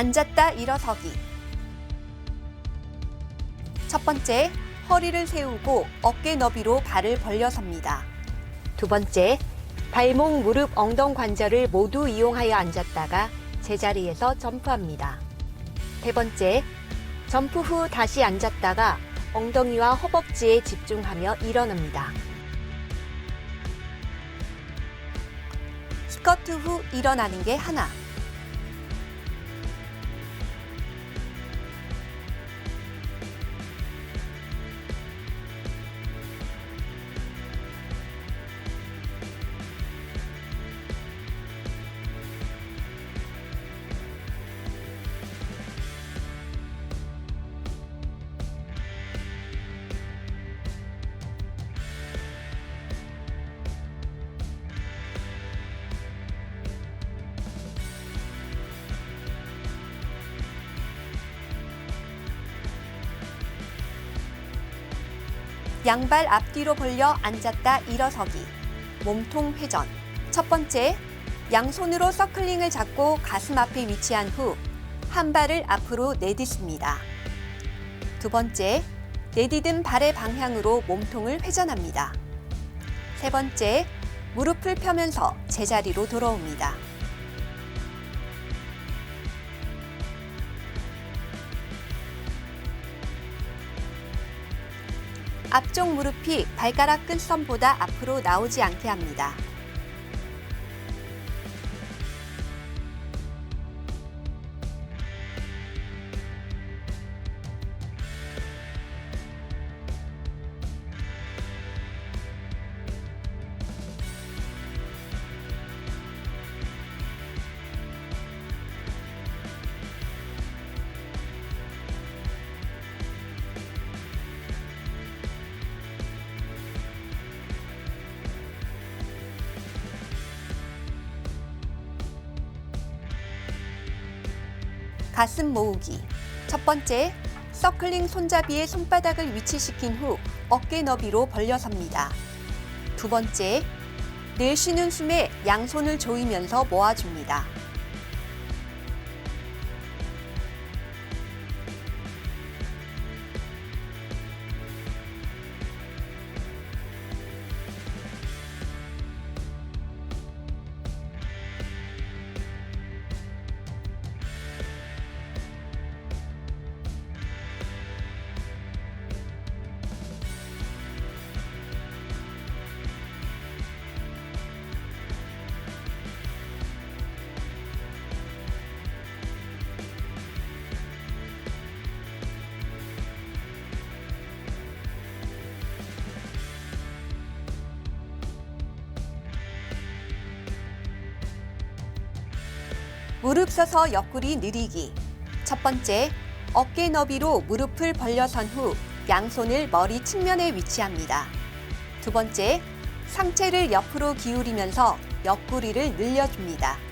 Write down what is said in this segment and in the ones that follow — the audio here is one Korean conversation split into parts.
앉았다 일어서기. 첫 번째, 허리를 세우고 어깨 너비로 발을 벌려 섭니다. 두 번째, 발목, 무릎, 엉덩 관절을 모두 이용하여 앉았다가 제자리에서 점프합니다. 세 번째, 점프 후 다시 앉았다가 엉덩이와 허벅지에 집중하며 일어납니다. 스쿼트 후 일어나는 게 하나. 양발 앞뒤로 벌려 앉았다 일어서기. 몸통 회전. 첫 번째, 양손으로 서클링을 잡고 가슴 앞에 위치한 후 한 발을 앞으로 내딛습니다. 두 번째, 내딛은 발의 방향으로 몸통을 회전합니다. 세 번째, 무릎을 펴면서 제자리로 돌아옵니다. 앞쪽 무릎이 발가락 끝선보다 앞으로 나오지 않게 합니다. 가슴 모으기. 첫 번째, 서클링 손잡이에 손바닥을 위치시킨 후 어깨 너비로 벌려 섭니다. 두 번째, 내쉬는 숨에 양손을 조이면서 모아줍니다. 무릎 서서 옆구리 느리기. 첫 번째, 어깨 너비로 무릎을 벌려선 후 양손을 머리 측면에 위치합니다. 두 번째, 상체를 옆으로 기울이면서 옆구리를 늘려줍니다.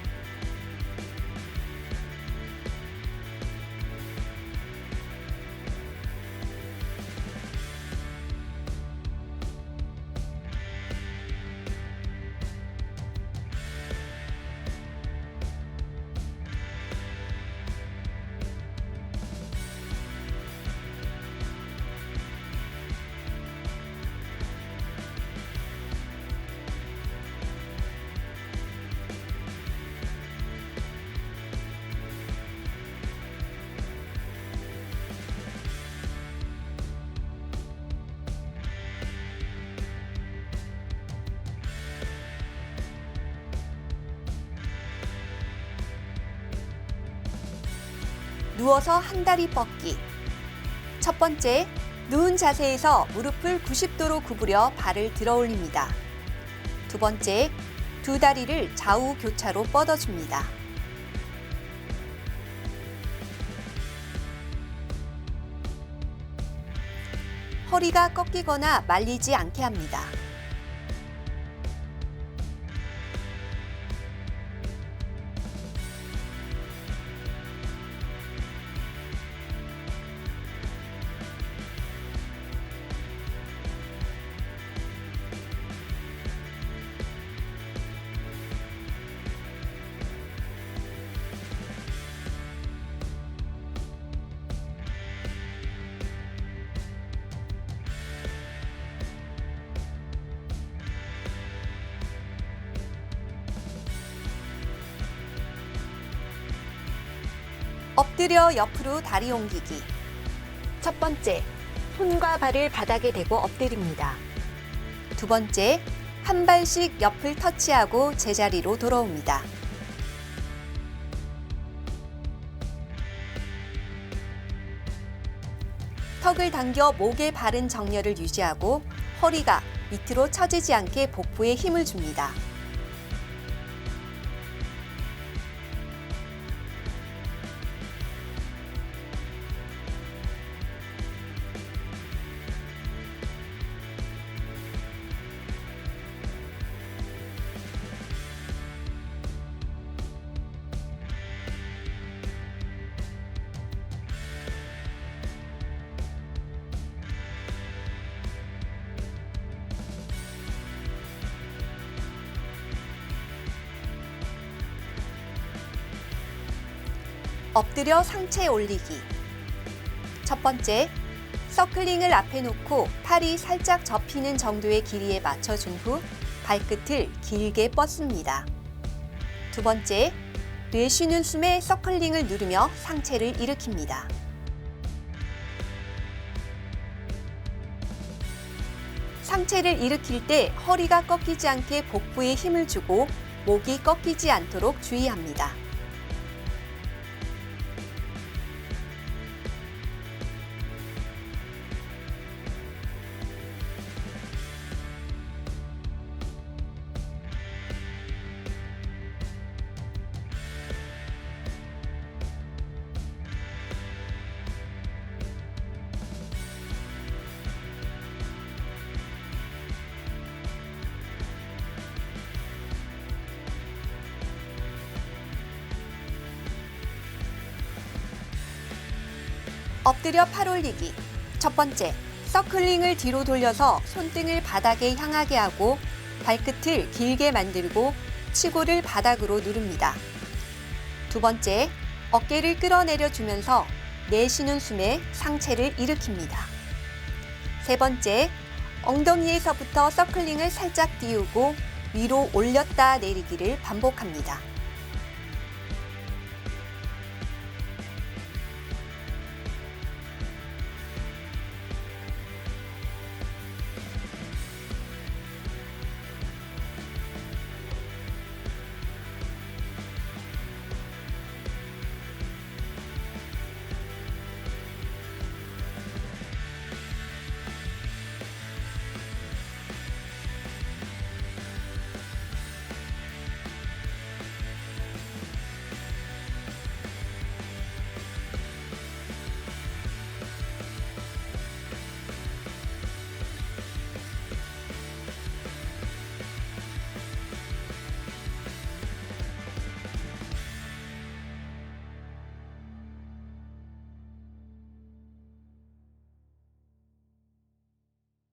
누워서 한 다리 뻗기. 첫 번째, 누운 자세에서 무릎을 90도로 구부려 발을 들어 올립니다. 두 번째, 두 다리를 좌우 교차로 뻗어줍니다. 허리가 꺾이거나 말리지 않게 합니다. 엎드려 옆으로 다리 옮기기. 첫 번째, 손과 발을 바닥에 대고 엎드립니다. 두 번째, 한 발씩 옆을 터치하고 제자리로 돌아옵니다. 턱을 당겨 목에 바른 정렬을 유지하고 허리가 밑으로 처지지 않게 복부에 힘을 줍니다. 엎드려 상체 올리기. 첫 번째, 서클링을 앞에 놓고 팔이 살짝 접히는 정도의 길이에 맞춰준 후 발끝을 길게 뻗습니다. 두 번째, 내쉬는 숨에 서클링을 누르며 상체를 일으킵니다. 상체를 일으킬 때 허리가 꺾이지 않게 복부에 힘을 주고 목이 꺾이지 않도록 주의합니다. 엎드려 팔 올리기. 첫 번째, 서클링을 뒤로 돌려서 손등을 바닥에 향하게 하고 발끝을 길게 만들고 치고를 바닥으로 누릅니다. 두 번째, 어깨를 끌어내려 주면서 내쉬는 숨에 상체를 일으킵니다. 세 번째, 엉덩이에서부터 서클링을 살짝 띄우고 위로 올렸다 내리기를 반복합니다.